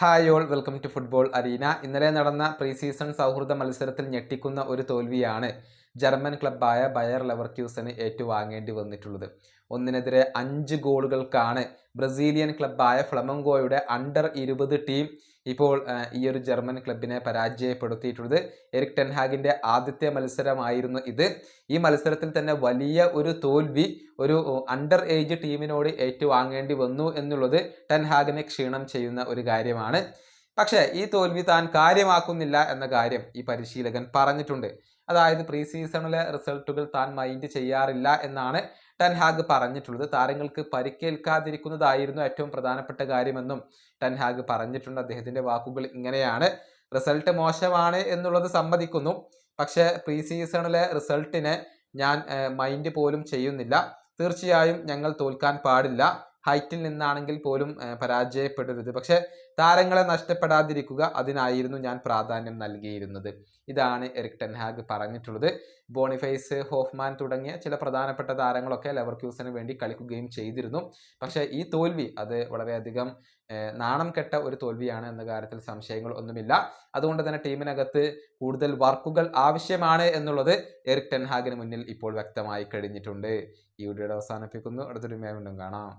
Hi all welcome to football arena. ഇന്നലെ നടന്ന pre season സൗഹൃദ മത്സരത്തിൽ ഞെട്ടിക്കുന്ന ഒരു തോൽവിയാണ് ജർമ്മൻ ക്ലബ്ബായ ബയർ ലെവർക്യൂസന് ഏറ്റുവാങ്ങേണ്ടി വന്നിട്ടുള്ളത്. ഒന്നിനെതിരെ അഞ്ച് ഗോളുകൾക്കാണ് ബ്രസീലിയൻ ക്ലബ്ബായ ഫ്ലമങ്കോയുടെ അണ്ടർ ഇരുപത് ടീം ഇപ്പോൾ ഈ ഒരു ജർമ്മൻ ക്ലബിനെ പരാജയപ്പെടുത്തിയിട്ടുള്ളത് എറിക് ടെൻഹാഗിന്റെ ആദ്യത്തെ മത്സരമായിരുന്നു ഇത്. ഈ മത്സരത്തിൽ തന്നെ വലിയ ഒരു തോൽവി ഒരു അണ്ടർ ഏജ് ടീമിനോട് ഏറ്റുവാങ്ങേണ്ടി വന്നു എന്നുള്ളത് ടെൻഹാഗിനെ ക്ഷീണം ചെയ്യുന്ന ഒരു കാര്യമാണ്. പക്ഷേ ഈ തോൽവി താൻ കാര്യമാക്കുന്നില്ല എന്ന കാര്യം ഈ പരിശീലകൻ പറഞ്ഞിട്ടുണ്ട്. അതായത് പ്രീ സീസണിലെ റിസൾട്ടുകൾ താൻ മൈൻഡ് ചെയ്യാറില്ല എന്നാണ് ടെൻഹാഗ് പറഞ്ഞിട്ടുള്ളത്. താരങ്ങൾക്ക് പരിക്കേൽക്കാതിരിക്കുന്നതായിരുന്നു ഏറ്റവും പ്രധാനപ്പെട്ട കാര്യമെന്നും ടെൻഹാഗ് പറഞ്ഞിട്ടുണ്ട്. അദ്ദേഹത്തിന്റെ വാക്കുകൾ ഇങ്ങനെയാണ്. റിസൾട്ട് മോശമാണ് എന്നുള്ളത് സമ്മതിക്കുന്നു. പക്ഷേ പ്രീ സീസണിലെ റിസൾട്ടിനെ ഞാൻ മൈൻഡ് പോലും ചെയ്യുന്നില്ല. തീർച്ചയായും ഞങ്ങൾ തോൽക്കാൻ പാടില്ല. ഹൈറ്റിൽ നിന്നാണെങ്കിൽ പോലും പരാജയപ്പെടരുത്. പക്ഷെ താരങ്ങളെ നഷ്ടപ്പെടാതിരിക്കുക അതിനായിരുന്നു ഞാൻ പ്രാധാന്യം നൽകിയിരുന്നത്. ഇതാണ് എറിക് ടെൻഹാഗ് പറഞ്ഞിട്ടുള്ളത്. ബോണിഫൈസ് ഹോഫ്മാൻ തുടങ്ങിയ ചില പ്രധാനപ്പെട്ട താരങ്ങളൊക്കെ ലെവർ ക്യൂസിന് വേണ്ടി കളിക്കുകയും ചെയ്തിരുന്നു. പക്ഷേ ഈ തോൽവി അത് വളരെയധികം നാണം കെട്ട ഒരു തോൽവിയാണ് എന്ന കാര്യത്തിൽ സംശയങ്ങൾ ഒന്നുമില്ല. അതുകൊണ്ട് തന്നെ ടീമിനകത്ത് കൂടുതൽ വർക്കുകൾ ആവശ്യമാണ് എന്നുള്ളത് എറിക് ടെൻഹാഗിന് മുന്നിൽ ഇപ്പോൾ വ്യക്തമായി കഴിഞ്ഞിട്ടുണ്ട്. ഈ വീഡിയോയുടെ അവസാനിപ്പിക്കുന്നു. അടുത്തൊരു വീണ്ടും കാണാം.